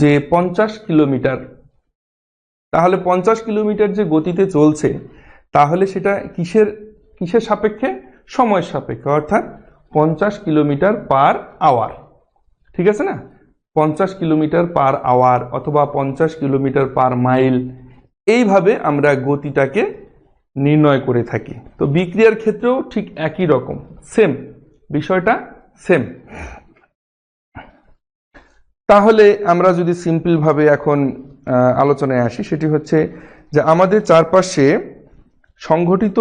যে পঞ্চাশ কিলোমিটার, তাহলে পঞ্চাশ কিলোমিটার যে গতিতে চলছে, তাহলে সেটা কিসের কিসের সাপেক্ষে? সময়ের সাপেক্ষে, অর্থাৎ পঞ্চাশ কিলোমিটার পার আওয়ার। ঠিক আছে না? পঞ্চাশ কিলোমিটার পার আওয়ার অথবা পঞ্চাশ কিলোমিটার পার মাইল, এইভাবে আমরা গতিটাকে নির্ণয় করে থাকি। তো বিক্রিয়ার ক্ষেত্রেও ঠিক একই রকম সেম বিষয়টা সেম তাহলে আমরা যদি সিম্পলভাবে এখন আলোচনায় আসি, সেটি হচ্ছে যে আমাদের চারপাশে সংঘটিত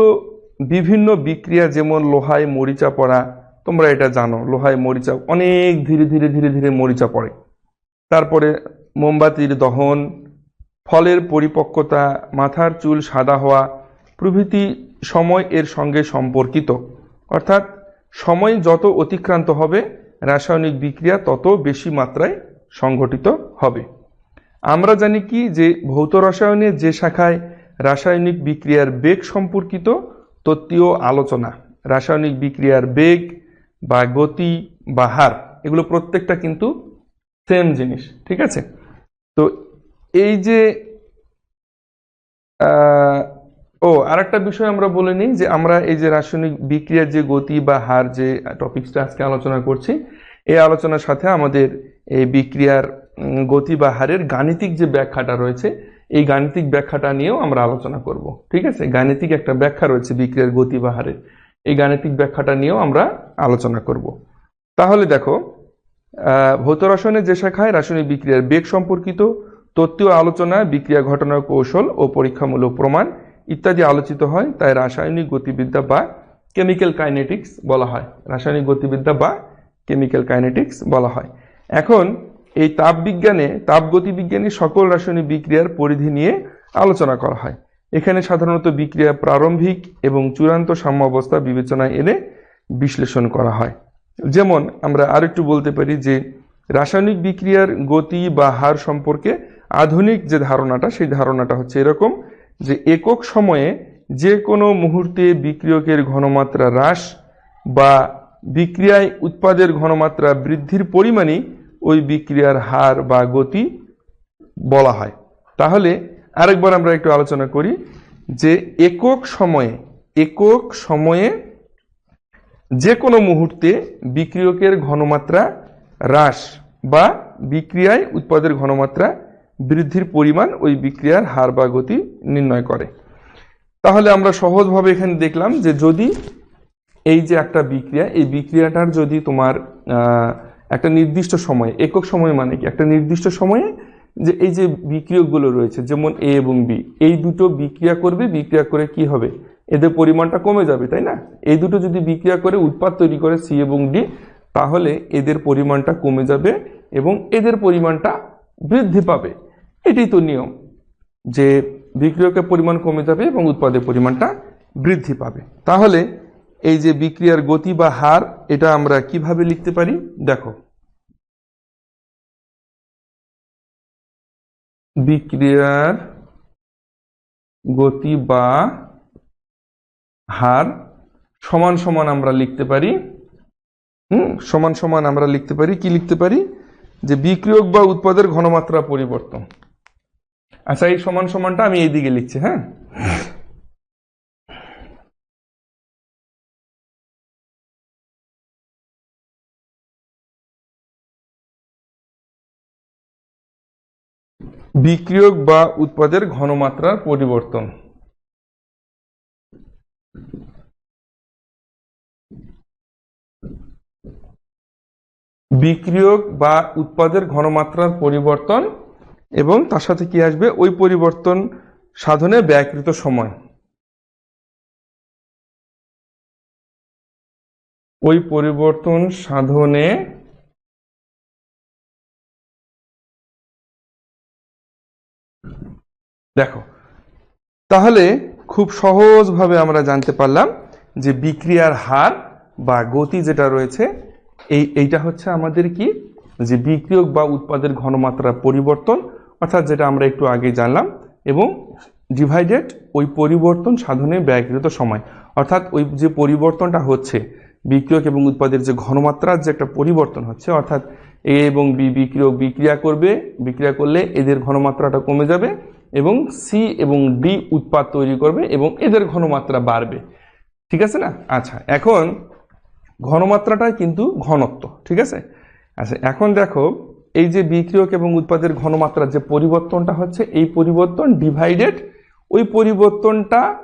বিভিন্ন বিক্রিয়া, যেমন লোহায় মরিচা পড়া, তোমরা এটা জানো, লোহায় মরিচা অনেক ধীরে ধীরে ধীরে ধীরে মরিচা পড়ে। তারপরে মোমবাতির দহন, ফলের পরিপক্কতা, মাথার চুল সাদা হওয়া, প্রভৃতি সময় এর সঙ্গে সম্পর্কিত। অর্থাৎ সময় যত অতিক্রান্ত হবে, রাসায়নিক বিক্রিয়া তত বেশি মাত্রায় সংঘটিত হবে। আমরা জানি কি যে ভৌত রসায়নের যে শাখায় রাসায়নিক বিক্রিয়ার বেগ সম্পর্কিত তত্ত্বীয় আলোচনা, রাসায়নিক বিক্রিয়ার বেগ বা গতি বা হার, এগুলো প্রত্যেকটা কিন্তু সেম জিনিস, ঠিক আছে? তো এই যে ও, আরেকটা বিষয় আমরা বলে নিই যে আমরা এই যে রাসায়নিক বিক্রিয়ার যে গতি বা হার যে টপিকসটা আজকে আলোচনা করছি, এই আলোচনার সাথে আমাদের এই বিক্রিয়ার গতি বা হারের গাণিতিক যে ব্যাখ্যাটা রয়েছে, এই গাণিতিক ব্যাখ্যাটা নিয়েও আমরা আলোচনা করব। ঠিক আছে? গাণিতিক একটা ব্যাখ্যা রয়েছে বিক্রিয়ার গতি বা হারের। এই গাণিতিক ব্যাখ্যাটা নিয়েও আমরা আলোচনা করব। তাহলে দেখো ভৌত রসায়নের যে শাখায় রাসায়নিক বিক্রিয়ার বেগ সম্পর্কিত তত্ত্বীয় আলোচনা, বিক্রিয়া ঘটনার কৌশল ও পরীক্ষামূলক প্রমাণ ইত্যাদি আলোচিত হয়, তাই রাসায়নিক গতিবিদ্যা বা কেমিক্যাল কাইনেটিক্স বলা হয়। রাসায়নিক গতিবিদ্যা বা কেমিক্যাল কাইনেটিক্স বলা হয়। এখন এই তাপবিজ্ঞানে, তাপগতিবিজ্ঞানী সকল রাসায়নিক বিক্রিয়ার পরিধি নিয়ে আলোচনা করা হয়। এখানে সাধারণত বিক্রিয়া প্রারম্ভিক এবং চূড়ান্ত সাম্যাবস্থা বিবেচনায় এনে বিশ্লেষণ করা হয়। যেমন আমরা আরেকটু বলতে পারি যে, রাসায়নিক বিক্রিয়ার গতি বা হার সম্পর্কে আধুনিক যে ধারণাটা, সেই ধারণাটা হচ্ছে এরকম যে, একক সময়ে যে কোনো মুহূর্তে বিক্রিয়কের ঘনমাত্রা হ্রাস বা বিক্রিয়ায় উৎপাদের ঘনমাত্রা বৃদ্ধির পরিমাণই ওই বিক্রিয়ার হার বা গতি বলা হয়। তাহলে আরেকবার আমরা একটু আলোচনা করি যে একক সময়ে একক সময়ে যে কোনো মুহূর্তে বিক্রিয়কের ঘনমাত্রা হ্রাস বা বিক্রিয়ায় উৎপাদের ঘনমাত্রা বৃদ্ধির পরিমাণ ওই বিক্রিয়ার হার বা গতি নির্ণয় করে। তাহলে আমরা সহজভাবে এখানে দেখলাম যে যদি এই যে একটা বিক্রিয়া, এই বিক্রিয়াটার যদি তোমার একটা নির্দিষ্ট সময়ে, একক সময় মানে কি? একটা নির্দিষ্ট সময়ে যে এই যে বিক্রিয়কগুলো রয়েছে, যেমন এ এবং বি এই দুটো বিক্রিয়া করবে, বিক্রিয়া করে কি হবে? এদের পরিমাণটা কমে যাবে, তাই না? এই দুটো যদি বিক্রিয়া করে, উৎপাদ তৈরি করে সি এবং ডি তাহলে এদের পরিমাণটা কমে যাবে এবং এদের পরিমাণটা বৃদ্ধি পাবে। এটাই তো নিয়ম, যে বিক্রিয়কের পরিমাণ কমে যাবে এবং উৎপাদের পরিমাণটা বৃদ্ধি পাবে। তাহলে এই যে বিক্রিয়ার গতি বা হার, এটা আমরা কীভাবে লিখতে পারি? দেখো। বিক্রিয়ার গতি বা হার সমান সমান আমরা লিখতে পারি, হুম? সমান সমান আমরা লিখতে পারি, কি লিখতে পারি? যে বিক্রিয়ক বা উৎপাদের ঘনমাত্রা পরিবর্তন। আচ্ছা এই সমান সমানটা আমি এইদিকে লিখছি হ্যাঁ? বিক্রিয়ক বা উৎপাদের ঘনমাত্রার পরিবর্তন। বিক্রিয়ক বা উৎপাদের ঘনমাত্রার পরিবর্তন এবং তার সাথে কি আসবে? ওই পরিবর্তন সাধনে ব্যয়কৃত সময়। ওই পরিবর্তন সাধনে দেখো, তাহলে খুব সহজভাবে আমরা জানতে পারলাম যে বিক্রিয়ার হার বা গতি যেটা রয়েছে, এই, এইটা হচ্ছে আমাদের কি? যে বিক্রিয়ক বা উৎপাদের ঘনমাত্রার পরিবর্তন, অর্থাৎ যেটা আমরা একটু আগে জানলাম, এবং ডিভাইডেড ওই পরিবর্তন সাধনে ব্যয়কৃত সময়। অর্থাৎ ওই যে পরিবর্তনটা হচ্ছে, বিক্রিয়ক এবং উৎপাদের যে ঘনমাত্রার যে একটা পরিবর্তন হচ্ছে, অর্থাৎ এ এবং বি বিক্রিয়ক বিক্রিয়া করবে, বিক্রিয়া করলে এদের ঘনমাত্রাটা কমে যাবে এবং সি এবং ডি উৎপাদ তৈরি করবে এবং এদের ঘনমাত্রা বাড়বে। ঠিক আছে না? আচ্ছা এখন ঘনমাত্রাটাই কিন্তু ঘনত্ব, ঠিক আছে? আচ্ছা এখন দেখো, এই যে বিক্রিয়ক এবং উৎপাদের ঘনমাত্রার যে পরিবর্তনটা হচ্ছে, এই পরিবর্তন ডিভাইডেড ওই পরিবর্তনটা,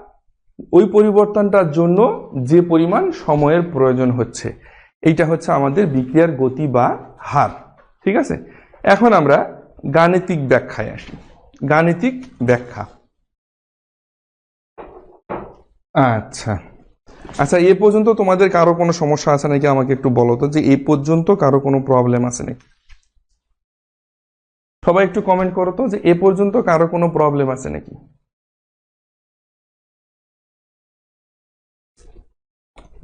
ওই পরিবর্তনটার জন্য যে পরিমাণ সময়ের প্রয়োজন হচ্ছে, এইটা হচ্ছে আমাদের বিক্রিয়ার গতি বা হার, ঠিক আছে? এখন আমরা গাণিতিক ব্যাখ্যায় আসি। গাণিতিক ব্যাখ্যা। আচ্ছা। আচ্ছা এ পর্যন্ত তোমাদের কারও কোনো সমস্যা আছে নাকি? আমাকে একটু বলো তো যে এই পর্যন্ত কারও কোনো প্রবলেম আছে নাকি? সবাই একটু কমেন্ট করো তো যে এ পর্যন্ত কারও কোনো প্রবলেম আছে নাকি?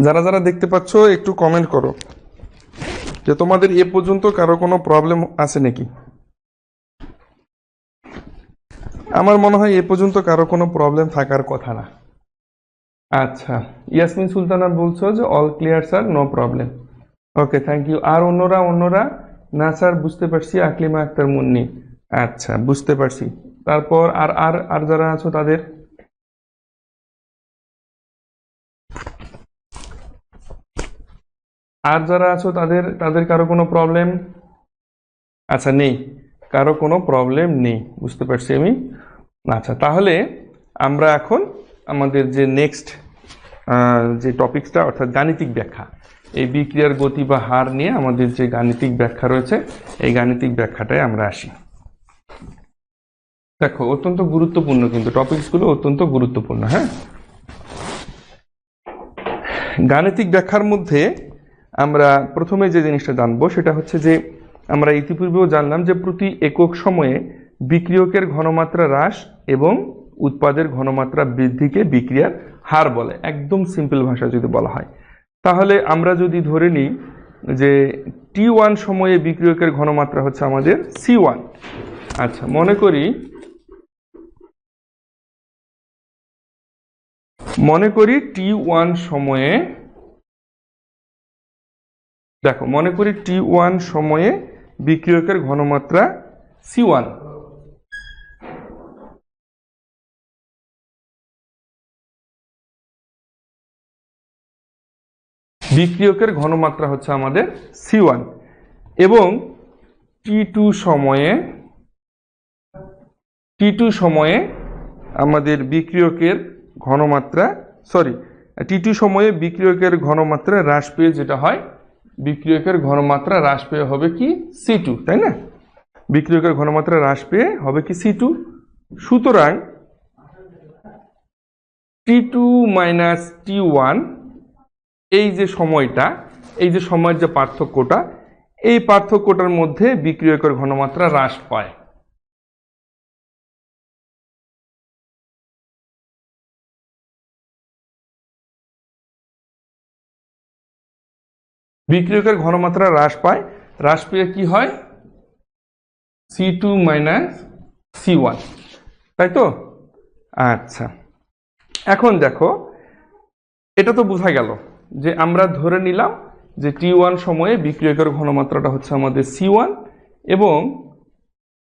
যারা যারা দেখতে পাচ্ছ, একটু কমেন্ট করো। যে তোমাদের এ পর্যন্ত কারও কোনো প্রবলেম আছে নাকি? আমার মনে হয় এ পর্যন্ত কারও কোনো প্রবলেম থাকার কথা না। আচ্ছা ইয়াসমিন সুলতানা বলছো যে all clear sir no problem okay thank you আর অন্যরা অন্যরা? না স্যার বুঝতে পারছি, আকলিমা আক্তার মুন্নি। আচ্ছা বুঝতে পারছি। তারপর আর আর আর যারা আছো তাদের? আর যারা আছো, তাদের তাদের কারও কোনো প্রবলেম আচ্ছা নেই। কারও কোনো প্রবলেম নেই। বুঝতে পারছি আমি? আচ্ছা তাহলে আমরা এখন আমাদের যে নেক্সট যে টপিকসটা অর্থাৎ গাণিতিক ব্যাখ্যা, এই বিক্রিয়ার গতি বা হার নিয়ে আমাদের যে গাণিতিক ব্যাখ্যা রয়েছে, এই গাণিতিক ব্যাখ্যাটায় আমরা আসি। দেখো, অত্যন্ত গুরুত্বপূর্ণ কিন্তু টপিকসগুলো অত্যন্ত গুরুত্বপূর্ণ হ্যাঁ? গাণিতিক ব্যাখ্যার মধ্যে আমরা প্রথমে যে জিনিসটা জানব সেটা হচ্ছে যে আমরা ইতিপূর্বেও জানলাম যে প্রতি একক সময়ে বিক্রিয়কের ঘনমাত্রা হ্রাস এবং উৎপাদের ঘনমাত্রা বৃদ্ধিকে বিক্রিয়ার হার বলে, একদম সিম্পল ভাষা যদি বলা হয়। তাহলে আমরা যদি ধরে নিই যে টি ওয়ান সময়ে বিক্রিয়কের ঘনমাত্রা হচ্ছে আমাদের সি ওয়ান আচ্ছা মনে করি মনে করি টি ওয়ান সময়ে দেখো, মনে করি টি ওয়ান সময়ে বিক্রিয়কের ঘনমাত্রা সি ওয়ান বিক্রিয়কের ঘনমাত্রা হচ্ছে আমাদের সি ওয়ান এবং টি টু সময়ে টি টু সময়ে আমাদের বিক্রিয়কের ঘনমাত্রা সরি টি টু সময়ে বিক্রিয়কের ঘনমাত্রা হ্রাস পেয়ে যেটা হয় বিক্রিয়কের ঘনমাত্রা হ্রাস পেয়ে হবে কি সি টু তাই না? বিক্রিয়কের ঘনমাত্রা হ্রাস পেয়ে হবে কি সি টু সুতরাং T two minus T one এই যে সময়টা, এই যে সময়ের যে পার্থক্যটা, এই পার্থক্যটার মধ্যে বিক্রিয়কের ঘনমাত্রা হ্রাস পায়। বিক্রিয়কের ঘনমাত্রা হ্রাস পায়। হ্রাস পেয়ে কি হয়? C two minus C one তাই তো? আচ্ছা। এখন দেখো, এটা তো বোঝা গেল যে আমরা ধরে নিলাম যে টি ওয়ান সময়ে বিক্রিয়কের ঘনমাত্রাটা হচ্ছে আমাদের সি ওয়ান এবং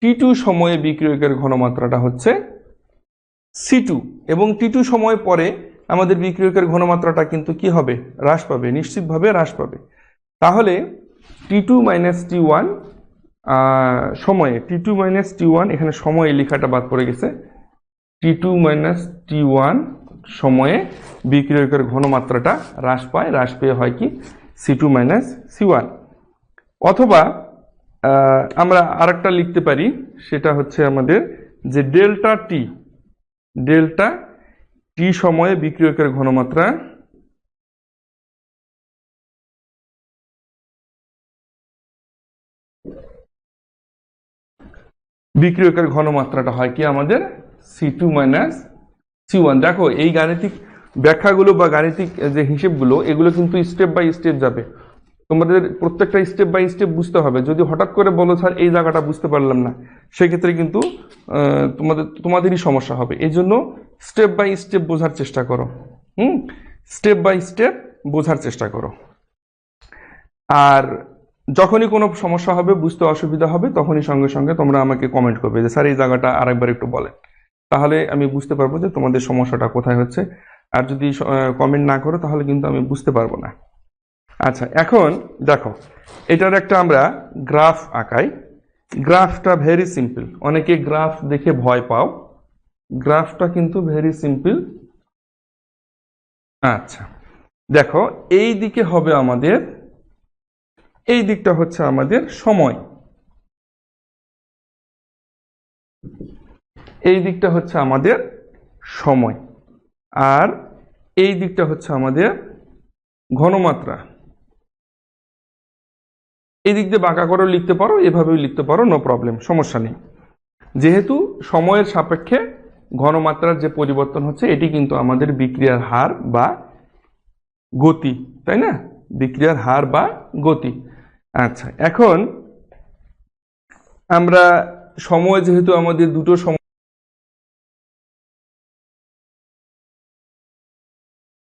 টি টু সময়ে বিক্রিয়কের ঘনমাত্রাটা হচ্ছে সি টু এবং টি টু সময় পরে আমাদের বিক্রিয়কের ঘনমাত্রাটা কিন্তু কি হবে? হ্রাস পাবে, নিশ্চিতভাবে হ্রাস পাবে। তাহলে T two minus T one সময়ে T two minus T one এখানে সময়ে লেখাটা বাদ পড়ে গেছে। T two minus T one সময়ে বিক্রিয়কের ঘনমাত্রাটা হ্রাস পায়। হ্রাস পেয়ে হয় কি? C two minus C one অথবা আমরা আরেকটা লিখতে পারি, সেটা হচ্ছে আমাদের যে ডেল্টা টি ডেল্টা টি সময়ে বিক্রিয়কের ঘনমাত্রা বিক্রিয়কের ঘনমাত্রাটা হয় কি আমাদের? C two minus C one দেখো, এই গাণিতিক ব্যাখ্যাগুলো বা গাণিতিক যে হিসেবগুলো, এগুলো কিন্তু স্টেপ বাই স্টেপ যাবে। তোমাদের প্রত্যেকটা স্টেপ বাই স্টেপ বুঝতে হবে। যদি হঠাৎ করে বলো, স্যার, এই জায়গাটা বুঝতে পারলাম না, সেক্ষেত্রে কিন্তু তোমাদের, তোমাদেরই সমস্যা হবে। এই জন্য স্টেপ বাই স্টেপ বোঝার চেষ্টা করো। হুম? স্টেপ বাই স্টেপ বোঝার চেষ্টা করো। আর যখনই কোনো সমস্যা হবে, বুঝতে অসুবিধা হবে, তখনই সঙ্গে সঙ্গে তোমরা আমাকে কমেন্ট করবে যে, স্যার, এই জায়গাটা আরেকবার একটু বলেন। তাহলে আমি বুঝতে পারব যে তোমাদের সমস্যাটা কোথায় হচ্ছে। আর যদি কমেন্ট না করো, তাহলে কিন্তু আমি বুঝতে পারব না। আচ্ছা এখন দেখো, এটার একটা আমরা গ্রাফ আঁকাই। গ্রাফটা ভেরি সিম্পল অনেকে গ্রাফ দেখে ভয় পাও। গ্রাফটা কিন্তু ভেরি সিম্পল আচ্ছা দেখো, এই দিকে হবে আমাদের এই দিকটা হচ্ছে আমাদের সময়। এই দিকটা হচ্ছে আমাদের সময়। আর এই দিকটা হচ্ছে আমাদের ঘনমাত্রা। এই দিক দিয়ে বাঁকা করেও লিখতে পারো, এভাবেও লিখতে পারো নো প্রবলেম সমস্যা নেই। যেহেতু সময়ের সাপেক্ষে ঘনমাত্রার যে পরিবর্তন হচ্ছে, এটি কিন্তু আমাদের বিক্রিয়ার হার বা গতি, তাই না? বিক্রিয়ার হার বা গতি। আচ্ছা এখন আমরা সময় যেহেতু আমাদের দুটো সময়